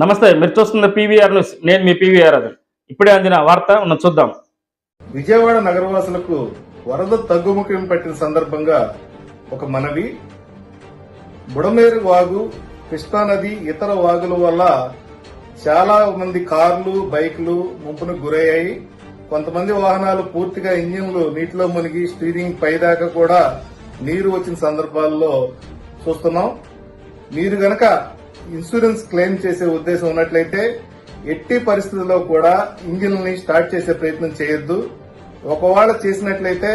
నమస్తే మీరు చూస్తున్న పీవీఆర్ న్యూస్. నేను మీ పీవీఆర్ అది ఇప్పుడే అందిన వార్త ఉన్న చూద్దాం. విజయవాడ నగరవాసులకు వరద తగ్గుముఖం పట్టిన సందర్భంగా ఒక మనవి. బుడమేరు వాగు కృష్ణానది ఇతర వాగుల వల్ల చాలా మంది కార్లు బైకులు ముంపును గురయ్యాయి. కొంతమంది వాహనాలు పూర్తిగా ఇంజిన్లు నీటిలో మునిగి స్టీరింగ్ పైదాకా కూడా నీరు వచ్చిన సందర్భాల్లో చూస్తున్నాం. మీరు గనక ఇన్సూరెన్స్ క్లెయిమ్ చేసే ఉద్దేశం ఉన్నట్లయితే ఎట్టి పరిస్థితుల్లో కూడా ఇంజిన్ని స్టార్ట్ చేసే ప్రయత్నం చేయొద్దు. ఒకవేళ చేసినట్లయితే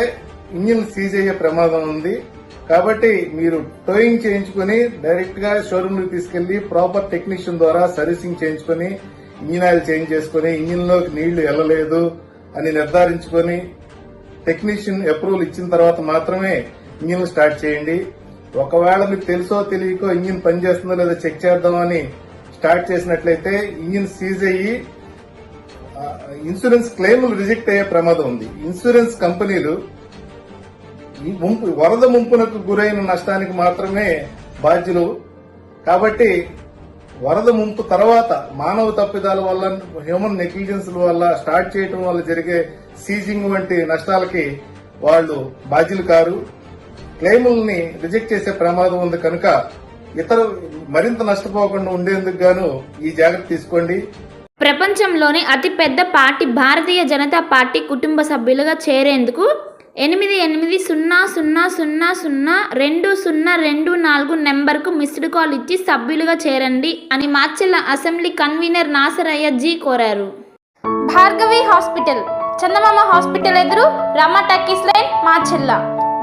ఇంజిన్ సీజ్ అయ్యే ప్రమాదం ఉంది. కాబట్టి మీరు టోయింగ్ చేయించుకుని డైరెక్ట్గా షోరూమ్కి తీసుకెళ్ళి ప్రాపర్ టెక్నీషియన్ ద్వారా సర్వీసింగ్ చేయించుకుని ఇంజిన్ ఆయిల్ చేంజ్ చేసుకుని ఇంజిన్లోకి నీళ్ళు వెళ్ళలేదు అని నిర్ధారించుకొని టెక్నీషియన్ అప్రూవల్ ఇచ్చిన తర్వాత మాత్రమే ఇంజిన్ స్టార్ట్ చేయండి. ఒకవేళ మీకు తెలుసో తెలియకో ఇంజిన్ పనిచేస్తుందో లేదో చెక్ చేద్దామని స్టార్ట్ చేసినట్లయితే ఇంజిన్ సీజ్ అయ్యి ఇన్సూరెన్స్ క్లెయిములు రిజెక్ట్ అయ్యే ప్రమాదం ఉంది. ఇన్సూరెన్స్ కంపెనీలు ఈ ముంపు వరద ముంపునకు గురైన నష్టానికి మాత్రమే బాధ్యులు. కాబట్టి వరద ముంపు తర్వాత మానవ తప్పిదాల వల్ల హ్యూమన్ నెగ్లిజెన్స్ వల్ల స్టార్ట్ చేయడం వల్ల జరిగే సీజింగ్ వంటి నష్టాలకి వాళ్ళు బాధ్యులు కారు. క్లెయిముల్ని రిజెక్ట్ చేసే ప్రమాదం ఉంది కనుక ఇతర మరింత నష్టపోకుండా ఉండేందుకు గాను ఈ జాగ్రత్త తీసుకోండి. ప్రపంచంలోని అతిపెద్ద పార్టీ భారతీయ జనతా పార్టీ కుటుంబ సభ్యులుగా చేరేందుకు ఎనిమిది ఎనిమిది సున్నా సున్నా సున్నా సున్నా రెండు సున్నా రెండు నాలుగు నెంబర్కు మిస్డ్ కాల్ ఇచ్చి సభ్యులుగా చేరండి అని మార్చెల్ల అసెంబ్లీ కన్వీనర్ నాసరయ్య జీ కోరారు. భార్గవి హాస్పిటల్ చందమామ హాస్పిటల్ ఎదురు Rama talkies line Marchella.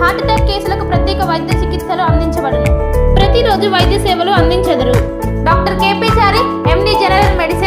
Heart attack కేసులకు ప్రత్యేక వైద్య చికిత్సలు అందించబడను. ప్రతిరోజు వైద్య సేవలు అందించెదరు. Doctor KP Chari MD general medicine